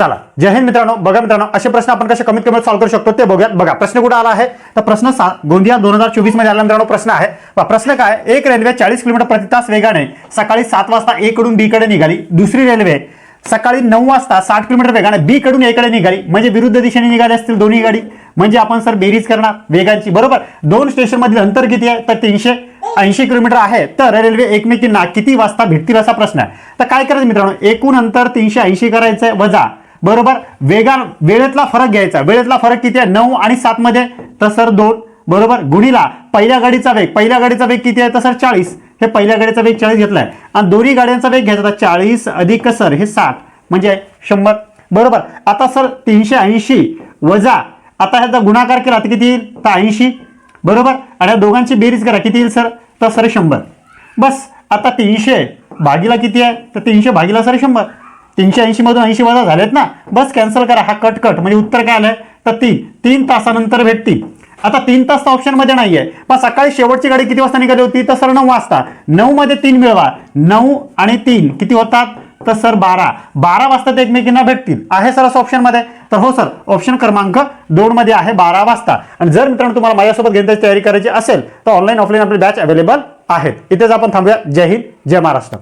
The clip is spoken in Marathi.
चला. जय हिंद मित्रांनो बघा मित्रांनो असे प्रश्न आपण कसे कमीत कमी सॉल्व्ह करू शकतो ते बघूयात. बघा प्रश्न कुठे आला आहे? तर प्रश्न सा गोंदिया दोन हजार चोवीसमध्ये आला मित्रांनो प्रश्न आहे. प्रश्न काय? एक रेल्वे चाळीस किलोमीटर प्रति तास वेगाने सकाळी सात वाजता ए कडून बी कडे निघाली. दुसरी रेल्वे सकाळी नऊ वाजता साठ किलोमीटर वेगाने बी कडून एकडे निघाली. म्हणजे विरुद्ध दिशेने निघाली असतील दोन्ही गाडी. म्हणजे आपण सर बेरीज करणार वेगांची. बरोबर? दोन स्टेशन मधील अंतर किती आहे? तर तीनशे ऐंशी किलोमीटर आहे. तर रेल्वे एकमेकींना किती वाजता भेटतील असा प्रश्न आहे. तर काय करायचं मित्रांनो? एकूण अंतर तीनशे ऐंशी करायचंय वजा बरोबर? वेगा वेळेतला फरक घ्यायचा. वेळेतला फरक किती आहे? नऊ आणि सात मध्ये. तर सर दोन. बरोबर? गुणीला पहिल्या गाडीचा वेग. पहिल्या गाडीचा वेग किती आहे? तर सर चाळीस. हे पहिल्या गाडीचा वेग चाळीस घेतलाय. आणि दोन्ही गाड्यांचा वेग घ्यायचा तर चाळीस अधिक सर हे साठ. म्हणजे शंभर. बरोबर? आता सर तीनशे ऐंशी वजा आता ह्याचा गुणाकार केला तर किती येईल? तर ऐंशी. बरोबर? आणि या दोघांची बेरीज करा. किती येईल सर? तर सर शंभर. बस. आता तीनशे भागीला किती आहे? तर तीनशे भागीला सर शंभर. तीनशे ऐंशीमधून ऐंशी वजा झालेत ना बस कॅन्सल करा हा कट कट म्हणजे उत्तर काय आलंय तर ती तीन तासानंतर भेटतील आता तीन तास ऑप्शनमध्ये नाहीये. पण सकाळी शेवटची गाडी किती वाजता निघाली होती? तर सर नऊ वाजता. नऊ मध्ये तीन मिळवा. नऊ आणि तीन. किती होतात? तर सर बारा. बारा वाजता ते एकमेकींना भेटतील. आहे सर असं ऑप्शनमध्ये तर हो सर ऑप्शन क्रमांक दोनमध्ये आहे बारा वाजता. आणि जर मित्रांनो तुम्हाला माझ्यासोबत घेण्याची तयारी करायची असेल तर ऑनलाईन ऑफलाईन आपली बॅच अवेलेबल आहेत. इथेच आपण थांबूया. जय हिंद जय महाराष्ट्र.